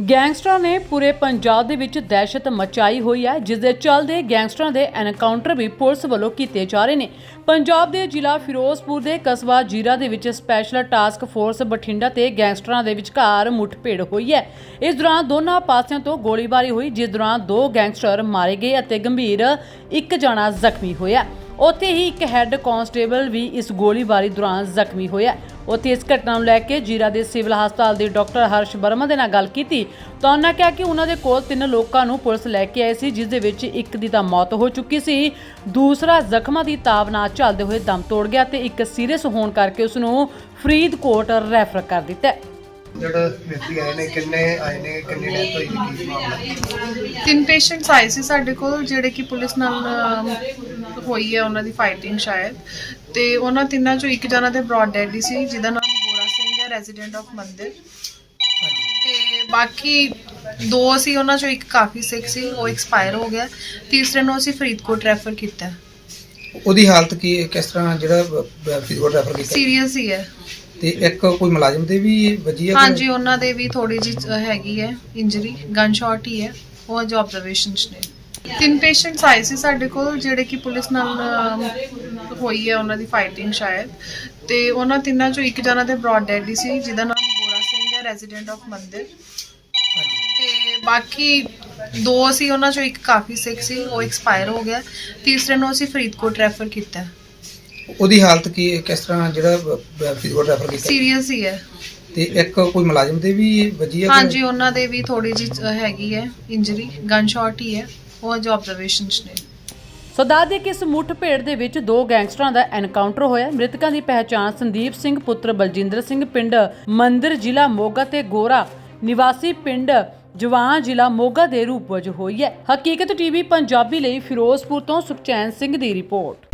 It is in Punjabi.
ਗੈਂਗਸਟਰਾਂ ਨੇ ਪੂਰੇ ਪੰਜਾਬ ਦੇ ਵਿੱਚ ਦਹਿਸ਼ਤ ਮਚਾਈ ਹੋਈ ਹੈ ਜਿਸ ਦੇ ਚੱਲਦੇ ਗੈਂਗਸਟਰਾਂ ਦੇ ਐਨਕਾਊਂਟਰ ਵੀ ਪੁਲਿਸ ਵੱਲੋਂ ਕੀਤੇ ਜਾ ਰਹੇ ਨੇ। ਪੰਜਾਬ ਦੇ ਜ਼ਿਲ੍ਹਾ ਫਿਰੋਜ਼ਪੁਰ ਦੇ ਕਸਬਾ ਜੀਰਾ ਦੇ ਵਿੱਚ ਸਪੈਸ਼ਲ ਟਾਸਕ ਫੋਰਸ ਬਠਿੰਡਾ ਤੇ ਗੈਂਗਸਟਰਾਂ ਦੇ ਵਿਚਕਾਰ ਮੁੱਠਭੇੜ ਹੋਈ ਹੈ। ਇਸ ਦੌਰਾਨ ਦੋਨਾਂ ਪਾਸਿਆਂ ਤੋਂ ਗੋਲੀਬਾਰੀ ਹੋਈ, ਜਿਸ ਦੌਰਾਨ ਦੋ ਗੈਂਗਸਟਰ ਮਾਰੇ ਗਏ ਅਤੇ ਗੰਭੀਰ ਇੱਕ ਜਣਾ ਜ਼ਖਮੀ ਹੋਇਆ। ਉੱਥੇ ਹੀ ਇੱਕ ਹੈੱਡ ਕਾਂਸਟੇਬਲ ਵੀ ਇਸ ਗੋਲੀਬਾਰੀ ਦੌਰਾਨ ਜ਼ਖਮੀ ਹੋਇਆ। ਉੱਥੇ ਇਸ ਘਟਨਾ ਨੂੰ ਲੈ ਕੇ ਜੀਰਾ ਦੇ ਸਿਵਲ ਹਸਪਤਾਲ ਦੇ ਡਾਕਟਰ ਹਰਸ਼ ਵਰਮਾ ਦੇ ਨਾਲ ਗੱਲ ਕੀਤੀ। ਤਾਂ ਉਹਨਾਂ ਕਿਹਾ ਕਿ ਉਹਨਾਂ ਦੇ ਕੋਲ ਤਿੰਨ ਲੋਕਾਂ ਨੂੰ ਪੁਲਿਸ ਲੈ ਕੇ ਆਈ ਸੀ ਜਿਸ ਦੇ ਵਿੱਚ ਇੱਕ ਦੀ ਤਾਂ ਮੌਤ ਹੋ ਚੁੱਕੀ ਸੀ ਦੂਸਰਾ ਜ਼ਖਮਾਂ ਦੀ ਤਾਬ ਨਾਲ ਚੱਲਦੇ ਹੋਏ ਦਮ ਤੋੜ ਗਿਆ ਤੇ ਇੱਕ ਸੀਰੀਅਸ ਹੋਣ ਕਰਕੇ ਉਸ ਨੂੰ ਫਰੀਦਕੋਟ ਰੈਫਰ ਕਰ ਦਿੱਤਾ ਹੈ। ਜਿਹੜਾ ਵਿਅਕਤੀ ਆਏ ਨੇ ਕਿੰਨੇ ਆਏ ਨੇ ਕਿੰਨੇ ਡੈਥ ਹੋਈ ਕੀ ਮਾਮਲਾ? ਤਿੰਨ ਪੇਸ਼ੈਂਟਸ ਆਏ ਸੀ ਸਾਡੇ ਕੋਲ ਜਿਹੜੇ ਕਿ ਪੁਲਿਸ ਨਾਲ ਅਮ, ਹੋਈ ਹੈ ਉਹਨਾਂ ਦੀ ਫਾਈਟਿੰਗ ਸ਼ਾਇਦ। ਤੇ ਉਹਨਾਂ ਤਿੰਨਾਂ ਚੋਂ ਇੱਕ ਜਣਾ ਤੇ ਬ੍ਰੌਡ ਡੈਡ ਸੀ ਜਿਹਦਾ ਨਾਮ ਗੋਰਾ ਸਿੰਘ ਹੈ ਰੈਜ਼ੀਡੈਂਟ ਆਫ ਮੰਦਿਰ। ਤੇ ਬਾਕੀ ਦੋ ਸੀ ਉਹਨਾਂ ਚੋਂ ਇੱਕ ਕਾਫੀ ਸਿਕ ਸੀ ਉਹ ਐਕਸਪਾਇਰ ਹੋ ਗਿਆ। ਤੀਸਰੇ ਨੂੰ ਅਸੀਂ ਫਰੀਦਕੋਟ ਰੈਫਰ ਕੀਤਾ। ਉਹਦੀ ਹਾਲਤ ਕੀ ਹੈ? ਕਿਸ ਤਰ੍ਹਾਂ ਜਿਹੜਾ ਫਰੀਦਕੋਟ ਰੈਫਰ ਕੀਤਾ? ਸੀਰੀਅਸ ਹੀ ਹੈ। ਤੇ ਇੱਕ ਕੋਈ ਮੁਲਾਜ਼ਮ ਦੇ ਵੀ ਵੱਜੀ ਹੈ? ਹਾਂਜੀ ਉਹਨਾਂ ਦੇ ਵੀ ਥੋੜੀ ਜਿਹੀ ਹੈਗੀ ਹੈ ਇੰਜਰੀ ਗਨ ਸ਼ਾਟ ਹੀ ਹੈ। ਉਹ ਅਜੇ ਆਬਜ਼ਰਵੇਸ਼ਨਸ ਨੇ। ਤਿੰਨ ਪੇਸ਼ੈਂਟਸ ਆਏ ਸੀ ਸਾਡੇ ਕੋਲ ਜਿਹੜੇ ਕਿ ਪੁਲਿਸ ਨਾਲ ਅਮ, ਹੋਈ ਹੈ ਉਹਨਾਂ ਦੀ ਫਾਈਟਿੰਗ ਸ਼ਾਇਦ। ਤੇ ਉਹਨਾਂ ਤਿੰਨਾਂ ਚੋਂ ਇੱਕ ਜਣਾ ਤੇ ਬ੍ਰੌਡ ਡੈਡ ਸੀ ਜਿਹਦਾ ਨਾਮ ਗੋਰਾ ਸਿੰਘ ਹੈ ਰੈਜ਼ੀਡੈਂਟ ਆਫ ਮੰਦਿਰ। ਤੇ ਬਾਕੀ ਦੋ ਸੀ ਉਹਨਾਂ ਚੋਂ ਇੱਕ ਕਾਫੀ ਸਿਕ ਸੀ ਉਹ ਐਕਸਪਾਇਰ ਹੋ ਗਿਆ। ਤੀਸਰੇ ਨੂੰ ਅਸੀਂ ਫਰੀਦਕੋਟ ਰੈਫਰ ਕੀਤਾ। ਉਹਦੀ ਹਾਲਤ ਕੀ ਹੈ? ਕਿਸ ਤਰ੍ਹਾਂ ਜਿਹੜਾ ਫਰੀਦਕੋਟ ਰੈਫਰ ਕੀਤਾ? ਸੀਰੀਅਸ ਹੀ ਹੈ। ਤੇ ਇੱਕ ਕੋਈ ਮੁਲਾਜ਼ਮ ਦੇ ਵੀ ਵੱਜੀ ਹੈ? ਹਾਂਜੀ ਉਹਨਾਂ ਦੇ ਵੀ ਥੋੜੀ ਜਿਹੀ ਹੈਗੀ ਹੈ ਇੰਜਰੀ ਗਨ ਸ਼ਾਟ ਹੀ ਹੈ। ਉਹ ਅਜੇ ਆਬਜ਼ਰਵੇਸ਼ਨਸ ਨੇ। ਸੋ ਦੱਸ ਦਈਏ ਕਿ ਇਸ ਮੁੱਠਭੇੜ ਦੇ ਵਿੱਚ ਦੋ ਗੈਂਗਸਟਰਾਂ ਦਾ ਐਨਕਾਊਂਟਰ ਹੋਇਆ। ਮ੍ਰਿਤਕਾਂ ਦੀ ਪਹਿਚਾਣ ਸੰਦੀਪ ਸਿੰਘ, ਪੁੱਤਰ ਬਲਜਿੰਦਰ ਸਿੰਘ, ਪਿੰਡ ਮੰਦਿਰ ਜ਼ਿਲ੍ਹਾ ਮੋਗਾ ਤੇ ਗੋਰਾ ਨਿਵਾਸੀ ਪਿੰਡ ਜਵਾਨ ਜ਼ਿਲ੍ਹਾ ਮੋਗਾ ਦੇ ਰੂਪ ਵਜੋਂ ਹੋਈ ਹੈ। ਹਕੀਕਤ ਟੀਵੀ ਪੰਜਾਬੀ ਲਈ ਫਿਰੋਜ਼ਪੁਰ ਤੋਂ ਸੁਖਚੈਨ ਸਿੰਘ ਦੀ ਰਿਪੋਰਟ।